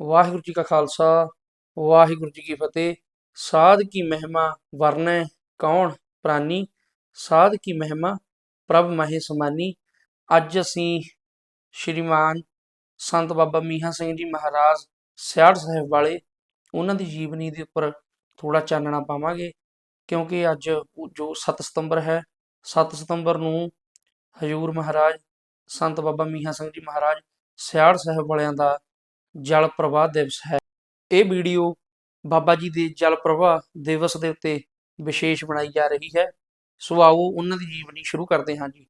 ਵਾਹਿਗੁਰੂ ਜੀ ਕਾ ਖਾਲਸਾ, ਵਾਹਿਗੁਰੂ ਜੀ ਕੀ ਫਤਿਹ। ਸਾਧ ਕੀ ਮਹਿਮਾ ਵਰਨੈ, ਕੌਣ ਪ੍ਰਾਨੀ? ਸਾਧ ਕੀ ਮਹਿਮਾ ਪ੍ਰਭ ਮਹੇ ਸਮਾਨੀ। ਅੱਜ ਅਸੀਂ ਸ਼੍ਰੀਮਾਨ ਸੰਤ ਬਾਬਾ ਮੀਹਾ ਸਿੰਘ ਜੀ ਮਹਾਰਾਜ ਸਿਆੜ ਸਾਹਿਬ ਵਾਲੇ ਉਹਨਾਂ ਦੀ ਜੀਵਨੀ ਦੇ ਉੱਪਰ ਥੋੜਾ ਚਾਨਣਾ ਪਾਵਾਂਗੇ, ਕਿਉਂਕਿ ਅੱਜ ਜੋ 7 ਸਤੰਬਰ ਹੈ 7 ਸਤੰਬਰ ਨੂੰ ਹਜੂਰ ਮਹਾਰਾਜ ਸੰਤ ਬਾਬਾ ਮੀਹਾ ਸਿੰਘ ਜੀ ਮਹਾਰਾਜ ਸਿਆੜ ਸਾਹਿਬ ਵਾਲਿਆਂ ਦਾ ਜਲ ਪ੍ਰਵਾਹ ਦਿਵਸ ਹੈ। ਇਹ ਵੀਡੀਓ ਬਾਬਾ ਜੀ ਦੇ ਜਲ ਪ੍ਰਵਾਹ ਦਿਵਸ ਦੇ ਉੱਤੇ ਵਿਸ਼ੇਸ਼ ਬਣਾਈ ਜਾ ਰਹੀ ਹੈ। ਸੋ ਆਓ ਉਹਨਾਂ ਦੀ ਜੀਵਨੀ ਸ਼ੁਰੂ ਕਰਦੇ ਹਾਂ ਜੀ।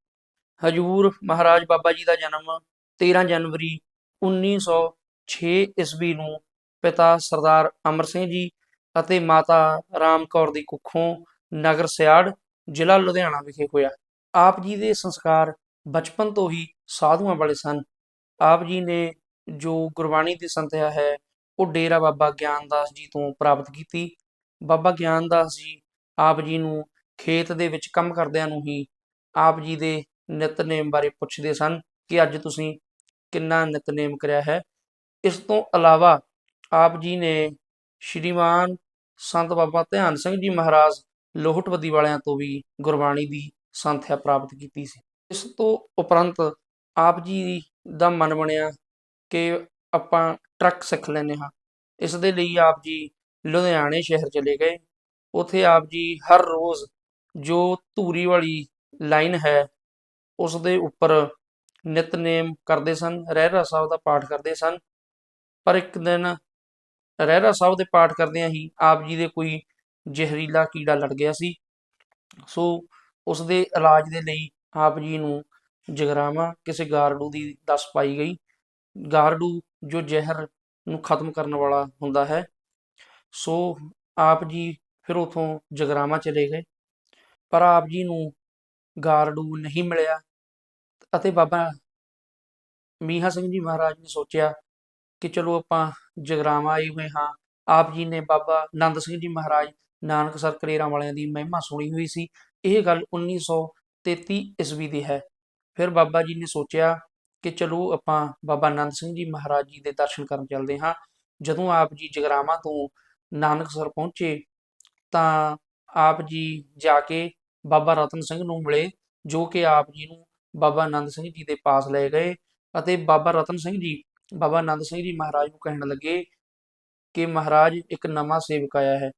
ਹਜੂਰ ਮਹਾਰਾਜ ਬਾਬਾ ਜੀ ਦਾ ਜਨਮ 13 ਜਨਵਰੀ 1906 ਈਸਵੀ ਨੂੰ ਪਿਤਾ ਸਰਦਾਰ ਅਮਰ ਸਿੰਘ ਜੀ ਅਤੇ ਮਾਤਾ ਰਾਮ ਕੌਰ ਦੀ ਕੁੱਖੋਂ ਨਗਰ ਸਿਆੜ, ਜ਼ਿਲ੍ਹਾ ਲੁਧਿਆਣਾ ਵਿਖੇ ਹੋਇਆ। ਆਪ ਜੀ ਦੇ ਸੰਸਕਾਰ ਬਚਪਨ ਤੋਂ ਹੀ ਸਾਧੂਆਂ ਵਾਲੇ ਸਨ। ਆਪ ਜੀ ਨੇ ਜੋ ਗੁਰਬਾਣੀ ਦੀ ਸੰਥਿਆ ਹੈ, ਉਹ ਡੇਰਾ ਬਾਬਾ ਗਿਆਨਦਾਸ ਜੀ ਤੋਂ ਪ੍ਰਾਪਤ ਕੀਤੀ। ਬਾਬਾ ਗਿਆਨਦਾਸ ਜੀ ਆਪ ਜੀ ਨੂੰ ਖੇਤ ਦੇ ਵਿੱਚ ਕੰਮ ਕਰਦਿਆਂ ਨੂੰ ਹੀ ਆਪ ਜੀ ਦੇ ਨਿਤਨੇਮ ਬਾਰੇ ਪੁੱਛਦੇ ਸਨ ਕਿ ਅੱਜ ਤੁਸੀਂ ਕਿੰਨਾ ਨਿਤਨੇਮ ਕਰਿਆ ਹੈ। ਇਸ ਤੋਂ ਇਲਾਵਾ ਆਪ ਜੀ ਨੇ ਸ਼੍ਰੀਮਾਨ ਸੰਤ ਬਾਬਾ ਧਿਆਨ ਸਿੰਘ ਜੀ ਮਹਾਰਾਜ ਲੋਹਟਵਦੀ ਵਾਲਿਆਂ ਤੋਂ ਵੀ ਗੁਰਬਾਣੀ ਦੀ ਸੰਥਿਆ ਪ੍ਰਾਪਤ ਕੀਤੀ ਸੀ। ਇਸ ਤੋਂ ਉਪਰੰਤ ਆਪ ਜੀ ਦਾ ਮਨ ਬਣਿਆ ਕਿ ਆਪਾਂ ਟਰੱਕ ਸਿੱਖ ਲੈਨੇ ਹਾਂ। ਇਸ ਦੇ ਲਈ ਆਪ ਜੀ ਲੁਧਿਆਣੇ ਸ਼ਹਿਰ ਚਲੇ ਗਏ। ਉਥੇ ਆਪ ਜੀ ਹਰ ਰੋਜ਼ ਜੋ ਧੂਰੀ ਵਾਲੀ ਲਾਈਨ ਹੈ, ਉਸ ਦੇ ਉੱਪਰ ਨਿਤਨੇਮ ਕਰਦੇ ਸਨ, ਰਹਿਰਾ ਸਾਹਿਬ ਦਾ ਪਾਠ ਕਰਦੇ ਸਨ। ਪਰ ਇੱਕ ਦਿਨ ਰਹਿਰਾ ਸਾਹਿਬ ਦੇ ਪਾਠ ਕਰਦਿਆਂ ਹੀ ਆਪ ਜੀ ਦੇ ਕੋਈ ਜ਼ਹਿਰੀਲਾ ਕੀੜਾ ਲੜ ਗਿਆ ਸੀ। ਸੋ ਉਸ ਦੇ ਇਲਾਜ ਦੇ ਲਈ ਆਪ ਜੀ ਨੂੰ ਜਗਰਾਵਾ ਕਿਸੇ ਗਾਰਡੂ ਦੀ ਦੱਸ ਪਾਈ ਗਈ। ਗਾਰਡੂ ਜੋ ਜ਼ਹਿਰ ਨੂੰ ਖਤਮ ਕਰਨ ਵਾਲਾ ਹੁੰਦਾ ਹੈ। ਸੋ ਆਪ ਜੀ ਫਿਰ ਉਥੋਂ ਜਗਰਾਵਾ ਚਲੇ ਗਏ। ਪਰ ਆਪ ਜੀ ਨੂੰ ਗਾਰਡੂ ਨਹੀਂ ਮਿਲਿਆ ਅਤੇ ਬਾਬਾ ਮੀਹਾ ਸਿੰਘ ਜੀ ਮਹਾਰਾਜ ਨੇ ਸੋਚਿਆ ਕਿ ਚਲੋ ਆਪਾਂ ਜਗਰਾਵਾ ਆਏ ਹੋਏ ਹਾਂ। ਆਪ ਜੀ ਨੇ ਬਾਬਾ ਆਨੰਦ ਸਿੰਘ ਜੀ ਮਹਾਰਾਜ ਨਾਨਕ ਸਰ ਕਰੇਰਾਂ ਵਾਲਿਆਂ ਦੀ ਮਹਿਮਾ ਸੁਣੀ ਹੋਈ ਸੀ। ਇਹ ਗੱਲ 1933 ਈਸਵੀ ਦੀ ਹੈ। ਫਿਰ ਬਾਬਾ ਜੀ ਨੇ ਸੋਚਿਆ ਕਿ ਚਲੋ ਆਪਾਂ ਬਾਬਾ ਆਨੰਦ ਸਿੰਘ ਜੀ ਮਹਾਰਾਜ ਜੀ ਦੇ ਦਰਸ਼ਨ ਕਰਨ ਚੱਲਦੇ ਹਾਂ। ਜਦੋਂ ਆਪ ਜੀ ਜਗਰਾਵਾਂ ਤੋਂ ਨਾਨਕਸਰ ਪਹੁੰਚੇ, ਤਾਂ ਆਪ ਜੀ ਜਾ ਕੇ ਬਾਬਾ ਰਤਨ ਸਿੰਘ ਨੂੰ ਮਿਲੇ, ਜੋ ਕਿ ਆਪ ਜੀ ਨੂੰ ਬਾਬਾ ਆਨੰਦ ਸਿੰਘ ਜੀ ਦੇ ਪਾਸ ਲੈ ਗਏ ਅਤੇ ਬਾਬਾ ਰਤਨ ਸਿੰਘ ਜੀ, ਬਾਬਾ ਆਨੰਦ ਸਿੰਘ ਜੀ ਮਹਾਰਾਜ ਨੂੰ ਕਹਿਣ ਲੱਗੇ ਕਿ ਮਹਾਰਾਜ ਇੱਕ ਨਵਾਂ ਸੇਵਕ ਆਇਆ ਹੈ।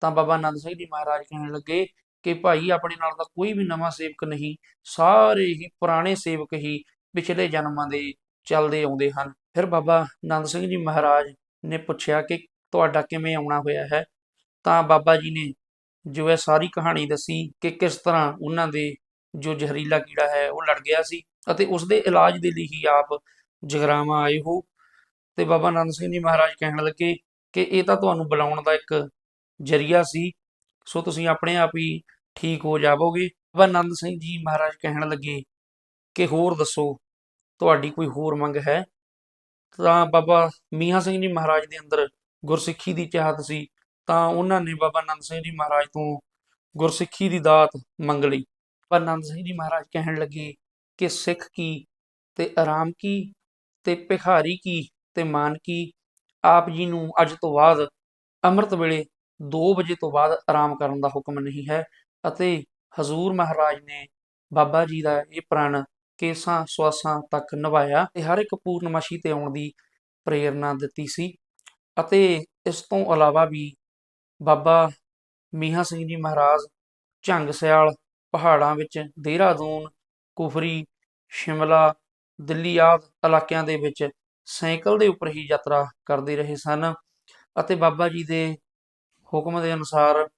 ਤਾਂ ਬਾਬਾ ਆਨੰਦ ਸਿੰਘ ਜੀ ਮਹਾਰਾਜ ਕਹਿਣ ਲੱਗੇ ਕਿ ਭਾਈ ਆਪਣੇ ਨਾਲ ਤਾਂ ਕੋਈ ਵੀ ਨਵਾਂ ਸੇਵਕ ਨਹੀਂ, ਸਾਰੇ ਹੀ ਪੁਰਾਣੇ ਸੇਵਕ ਹੀ ਪਿਛਲੇ ਜਨਮਾਂ ਦੇ ਚੱਲਦੇ ਆਉਂਦੇ ਹਨ। ਫਿਰ ਬਾਬਾ ਨੰਦ ਸਿੰਘ ਜੀ ਮਹਾਰਾਜ ਨੇ ਪੁੱਛਿਆ ਕਿ ਤੁਹਾਡਾ ਕਿਵੇਂ ਆਉਣਾ ਹੋਇਆ ਹੈ? ਤਾਂ ਬਾਬਾ ਜੀ ਨੇ ਜੋ ਹੈ ਸਾਰੀ ਕਹਾਣੀ ਦੱਸੀ ਕਿ ਕਿਸ ਤਰ੍ਹਾਂ ਉਹਨਾਂ ਦੇ ਜੋ ਜ਼ਹਿਰੀਲਾ ਕੀੜਾ ਹੈ ਉਹ ਲੜ ਗਿਆ ਸੀ ਅਤੇ ਉਸ ਦੇ ਇਲਾਜ ਦੇ ਲਈ ਹੀ ਆਪ ਜਗਰਾਵਾਂ ਆਏ ਹੋ। ਤੇ ਬਾਬਾ ਨੰਦ ਸਿੰਘ ਜੀ ਮਹਾਰਾਜ ਕਹਿਣ ਲੱਗੇ ਕਿ ਇਹ ਤਾਂ ਤੁਹਾਨੂੰ ਬੁਲਾਉਣ ਦਾ ਇੱਕ ਜਰੀਆ ਸੀ, ਸੋ ਤੁਸੀਂ ਆਪਣੇ ਆਪ ਹੀ ਠੀਕ ਹੋ ਜਾਵੋਗੇ। ਬਾਬਾ ਨੰਦ ਸਿੰਘ ਜੀ ਮਹਾਰਾਜ ਕਹਿਣ ਲੱਗੇ ਕਿ ਹੋਰ ਦੱਸੋ? ਤੁਹਾਡੀ ਕੋਈ ਹੋਰ ਮੰਗ ਹੈ? ਤਾਂ ਬਾਬਾ ਮੀਆਂ ਸਿੰਘ ਜੀ ਮਹਾਰਾਜ ਦੇ ਅੰਦਰ ਗੁਰਸਿੱਖੀ ਦੀ ਚਾਹਤ ਸੀ, ਤਾਂ ਉਹਨਾਂ ਨੇ ਬਾਬਾ ਨੰਦ ਸਿੰਘ ਜੀ ਮਹਾਰਾਜ ਤੋਂ ਗੁਰਸਿੱਖੀ ਦੀ ਦਾਤ ਮੰਗ ਲਈ। ਪਰ ਆਨੰਦ ਸਿੰਘ ਜੀ ਮਹਾਰਾਜ ਕਹਿਣ ਲੱਗੇ ਕਿ ਸਿੱਖ ਕੀ ਤੇ ਆਰਾਮ ਕੀ ਤੇ ਭਿਖਾਰੀ ਕੀ ਤੇ ਮਾਨ ਕੀ? ਆਪ ਜੀ ਨੂੰ ਅੱਜ ਤੋਂ ਬਾਅਦ ਅੰਮ੍ਰਿਤ ਵੇਲੇ 2 ਵਜੇ ਤੋਂ ਬਾਅਦ ਆਰਾਮ ਕਰਨ ਦਾ ਹੁਕਮ ਨਹੀਂ ਹੈ ਅਤੇ ਹਜ਼ੂਰ ਮਹਾਰਾਜ ਨੇ ਬਾਬਾ ਜੀ ਦਾ ਇਹ ਪ੍ਰਣ ਕੇਸਾਂ, ਸਵਾਸਾਂ ਤੱਕ ਨਿਭਾਇਆ ਤੇ ਹਰ ਇੱਕ ਪੂਰਨਮਾਸ਼ੀ ਤੇ ਆਉਣ ਦੀ ਪ੍ਰੇਰਣਾ ਦਿੱਤੀ ਸੀ। ਅਤੇ ਇਸ ਤੋਂ ਇਲਾਵਾ ਵੀ ਬਾਬਾ ਮੀਹਾ ਸਿੰਘ ਜੀ ਮਹਾਰਾਜ ਝੰਗ ਸਿਆਲ ਪਹਾੜਾਂ ਵਿੱਚ ਦੇਹਰਾਦੂਨ, ਕੁਫਰੀ, ਸ਼ਿਮਲਾ, ਦਿੱਲੀ ਆਦਿ ਇਲਾਕਿਆਂ ਦੇ ਵਿੱਚ ਸਾਈਕਲ ਦੇ ਉੱਪਰ ਹੀ ਯਾਤਰਾ ਕਰਦੇ ਰਹੇ ਸਨ ਅਤੇ ਬਾਬਾ ਜੀ ਦੇ ਹੁਕਮ ਦੇ ਅਨੁਸਾਰ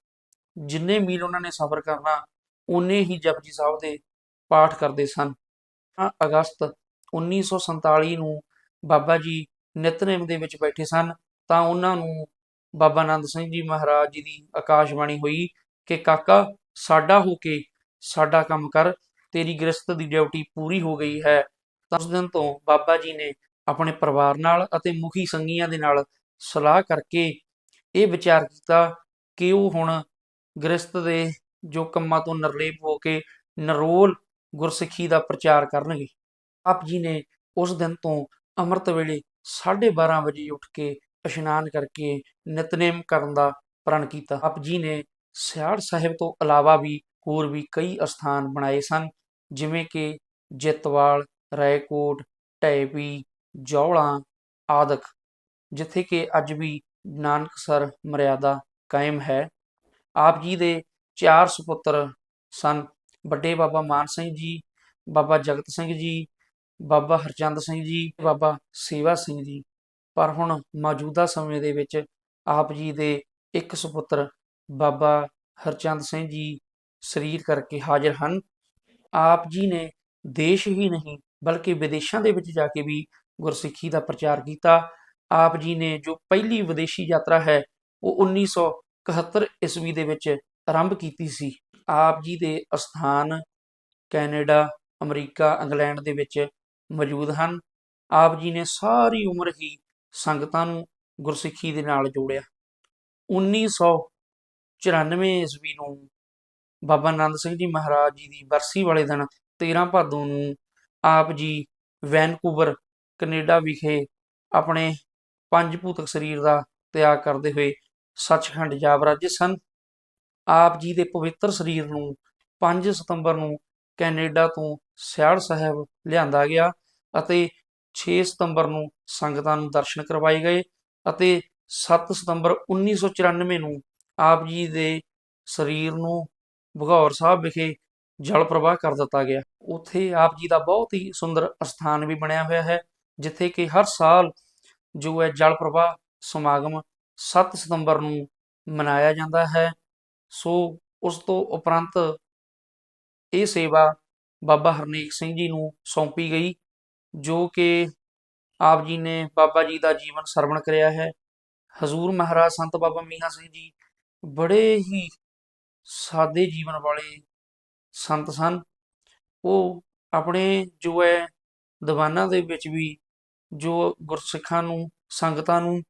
ਜਿੰਨੇ ਮੀਲ ਉਹਨਾਂ ਨੇ ਸਫ਼ਰ ਕਰਨਾ ਉਨੇ ਹੀ ਜਪਜੀ ਸਾਹਿਬ ਦੇ ਪਾਠ ਕਰਦੇ ਸਨ। ਅਗਸਤ 1947 ਨੂੰ ਬਾਬਾ ਜੀ ਨਿਤਨੇਮ ਦੇ ਵਿੱਚ ਬੈਠੇ ਸਨ, ਤਾਂ ਉਹਨਾਂ ਨੂੰ ਬਾਬਾ ਆਨੰਦ ਸਿੰਘ ਜੀ ਮਹਾਰਾਜ ਜੀ ਦੀ ਆਕਾਸ਼ਵਾਣੀ ਹੋਈ ਕਿ, ਕਾਕਾ, ਸਾਡਾ ਹੋ ਕੇ ਸਾਡਾ ਕੰਮ ਕਰ, ਤੇਰੀ ਗ੍ਰਸਤ ਦੀ ਡਿਊਟੀ ਪੂਰੀ ਹੋ ਗਈ ਹੈ। ਤਾਂ ਉਸ ਦਿਨ ਤੋਂ ਬਾਬਾ ਜੀ ਨੇ ਆਪਣੇ ਪਰਿਵਾਰ ਨਾਲ ਅਤੇ ਮੁਖੀ ਸੰਗੀਆਂ ਦੇ ਨਾਲ ਸਲਾਹ ਕਰਕੇ ਇਹ ਵਿਚਾਰ ਕੀਤਾ ਕਿ ਉਹ ਹੁਣ ਗ੍ਰਸਤ ਦੇ ਜੋ ਕੰਮਾਂ ਤੋਂ ਨਿਰਲੇਪ ਹੋ ਕੇ ਨਰੋਲ ਗੁਰਸਿੱਖੀ ਦਾ ਪ੍ਰਚਾਰ ਕਰਨਗੇ। ਆਪ ਜੀ ਨੇ ਉਸ ਦਿਨ ਤੋਂ ਅੰਮ੍ਰਿਤ ਵੇਲੇ 12:30 ਵਜੇ ਉੱਠ ਕੇ ਇਸ਼ਨਾਨ ਕਰਕੇ ਨਿਤਨੇਮ ਕਰਨ ਦਾ ਪ੍ਰਣ ਕੀਤਾ। ਆਪ ਜੀ ਨੇ ਸਿਆੜ ਸਾਹਿਬ ਤੋਂ ਇਲਾਵਾ ਵੀ ਹੋਰ ਵੀ ਕਈ ਅਸਥਾਨ ਬਣਾਏ ਸਨ, ਜਿਵੇਂ ਕਿ ਜਿੱਤਵਾਲ, ਰਾਏਕੋਟ ਢੈਪੀ ਜੌਲਾ ਆਦਿਕ, ਜਿੱਥੇ ਕਿ ਅੱਜ ਵੀ ਨਾਨਕਸਰ ਮਰਿਆਦਾ ਕਾਇਮ ਹੈ। ਆਪ ਜੀ ਦੇ ਚਾਰ ਸੁਪੁੱਤਰ ਸਨ ਵੱਡੇ ਬਾਬਾ ਮਾਨ ਸਿੰਘ ਜੀ, ਬਾਬਾ ਜਗਤ ਸਿੰਘ ਜੀ, ਬਾਬਾ ਹਰਚੰਦ ਸਿੰਘ ਜੀ, ਬਾਬਾ ਸੇਵਾ ਸਿੰਘ ਜੀ। ਪਰ ਹੁਣ ਮੌਜੂਦਾ ਸਮੇਂ ਦੇ ਵਿੱਚ ਆਪ ਜੀ ਦੇ ਇੱਕ ਸੁਪੁੱਤਰ ਬਾਬਾ ਹਰਚੰਦ ਸਿੰਘ ਜੀ ਸਰੀਰ ਕਰਕੇ ਹਾਜ਼ਰ ਹਨ। ਆਪ ਜੀ ਨੇ ਦੇਸ਼ ਹੀ ਨਹੀਂ, ਬਲਕਿ ਵਿਦੇਸ਼ਾਂ ਦੇ ਵਿੱਚ ਜਾ ਕੇ ਵੀ ਗੁਰਸਿੱਖੀ ਦਾ ਪ੍ਰਚਾਰ ਕੀਤਾ। ਆਪ ਜੀ ਨੇ ਜੋ ਪਹਿਲੀ ਵਿਦੇਸ਼ੀ ਯਾਤਰਾ ਹੈ, ਉਹ 1971 ਈਸਵੀ ਦੇ ਵਿੱਚ ਆਰੰਭ ਕੀਤੀ ਸੀ। ਆਪ ਜੀ ਦੇ ਅਸਥਾਨ ਕੈਨੇਡਾ, ਅਮਰੀਕਾ, ਇੰਗਲੈਂਡ ਦੇ ਵਿੱਚ ਮੌਜੂਦ ਹਨ। ਆਪ ਜੀ ਨੇ ਸਾਰੀ ਉਮਰ ਹੀ ਸੰਗਤਾਂ ਨੂੰ ਗੁਰਸਿੱਖੀ ਦੇ ਨਾਲ ਜੋੜਿਆ। 1994 ਈਸਵੀ ਨੂੰ ਬਾਬਾ ਨੰਦ ਸਿੰਘ ਜੀ ਮਹਾਰਾਜ ਜੀ ਦੀ ਬਰਸੀ ਵਾਲੇ ਦਿਨ 13 ਭਾਦੋਂ ਨੂੰ ਆਪ ਜੀ ਵੈਨਕੂਵਰ, ਕੈਨੇਡਾ ਵਿਖੇ ਆਪਣੇ ਪੰਜ ਭੂਤਕ ਸਰੀਰ ਦਾ ਤਿਆਗ ਕਰਦੇ ਹੋਏ ਸੱਚਖੰਡ ਜਾ ਵਰਾਜੇ ਸਨ। ਆਪ ਜੀ ਦੇ ਪਵਿੱਤਰ ਸਰੀਰ ਨੂੰ 5 ਸਤੰਬਰ ਨੂੰ ਕੈਨੇਡਾ ਤੋਂ ਸਿਆੜ ਸਾਹਿਬ ਲਿਆਂਦਾ ਗਿਆ ਅਤੇ 6 ਸਤੰਬਰ ਨੂੰ ਸੰਗਤਾਂ ਨੂੰ ਦਰਸ਼ਨ ਕਰਵਾਏ ਗਏ ਅਤੇ 7 ਸਤੰਬਰ 1994 ਨੂੰ ਆਪ ਜੀ ਦੇ ਸਰੀਰ ਨੂੰ ਭਗੌਰ ਸਾਹਿਬ ਵਿਖੇ ਜਲ ਪ੍ਰਵਾਹ ਕਰ ਦਿੱਤਾ ਗਿਆ। ਉੱਥੇ ਆਪ ਜੀ ਦਾ ਬਹੁਤ ਹੀ ਸੁੰਦਰ ਅਸਥਾਨ ਵੀ ਬਣਿਆ ਹੋਇਆ ਹੈ, ਜਿੱਥੇ ਕਿ ਹਰ ਸਾਲ ਜੋ ਹੈ ਜਲ ਪ੍ਰਵਾਹ ਸਮਾਗਮ 7 ਸਤੰਬਰ ਨੂੰ ਮਨਾਇਆ ਜਾਂਦਾ ਹੈ। ਸੋ ਉਸ ਤੋਂ ਉਪਰੰਤ ਇਹ ਸੇਵਾ ਬਾਬਾ ਹਰਨੇਕ ਸਿੰਘ ਜੀ ਨੂੰ ਸੌਂਪੀ ਗਈ, ਜੋ ਕਿ ਆਪ ਜੀ ਨੇ ਬਾਬਾ ਜੀ ਦਾ ਜੀਵਨ ਸਰਵਣ ਕਰਿਆ ਹੈ। ਹਜ਼ੂਰ ਮਹਾਰਾਜ ਸੰਤ ਬਾਬਾ ਮੀਆਂ ਸਿੰਘ ਜੀ ਬੜੇ ਹੀ ਸਾਦੇ ਜੀਵਨ ਵਾਲੇ ਸੰਤ ਸਨ। ਉਹ ਆਪਣੇ ਜੋ ਹੈ ਦੀਵਾਨਾਂ ਦੇ ਵਿੱਚ ਵੀ, ਜੋ ਗੁਰਸਿੱਖਾਂ ਨੂੰ, ਸੰਗਤਾਂ ਨੂੰ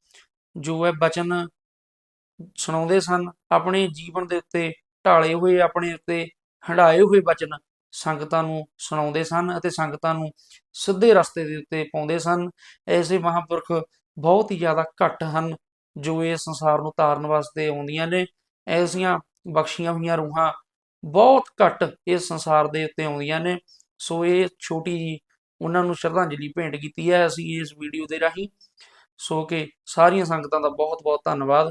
ਜੋ ਹੈ ਬਚਨ ਸੁਣਾਉਂਦੇ ਸਨ, ਆਪਣੇ ਜੀਵਨ ਦੇ ਉੱਤੇ ਢਾਲੇ ਹੋਏ, ਆਪਣੇ ਉੱਤੇ ਹੰਢਾਏ ਹੋਏ ਬਚਨ ਸੰਗਤਾਂ ਨੂੰ ਸੁਣਾਉਂਦੇ ਸਨ ਅਤੇ ਸੰਗਤਾਂ ਨੂੰ ਸਿੱਧੇ ਰਸਤੇ ਦੇ ਉੱਤੇ ਪਾਉਂਦੇ ਸਨ। ਐਸੇ ਮਹਾਂਪੁਰਖ ਬਹੁਤ ਹੀ ਜ਼ਿਆਦਾ ਘੱਟ ਹਨ ਜੋ ਇਹ ਸੰਸਾਰ ਨੂੰ ਤਾਰਨ ਵਾਸਤੇ ਆਉਂਦੀਆਂ ਨੇ। ਐਸੀਆਂ ਬਖਸ਼ੀਆਂ ਹੋਈਆਂ ਰੂਹਾਂ ਬਹੁਤ ਘੱਟ ਇਸ ਸੰਸਾਰ ਦੇ ਉੱਤੇ ਆਉਂਦੀਆਂ ਨੇ। ਸੋ ਇਹ ਛੋਟੀ ਜੀ ਉਹਨਾਂ ਨੂੰ ਸ਼ਰਧਾਂਜਲੀ ਭੇਂਟ ਕੀਤੀ ਹੈ। ਅਸੀਂ ਇਸ ਵੀਡੀਓ ਦੇ ਰਾਹੀਂ ਸੋ ਕਿ ਸਾਰੀਆਂ ਸੰਗਤਾਂ ਦਾ ਬਹੁਤ ਬਹੁਤ ਧੰਨਵਾਦ।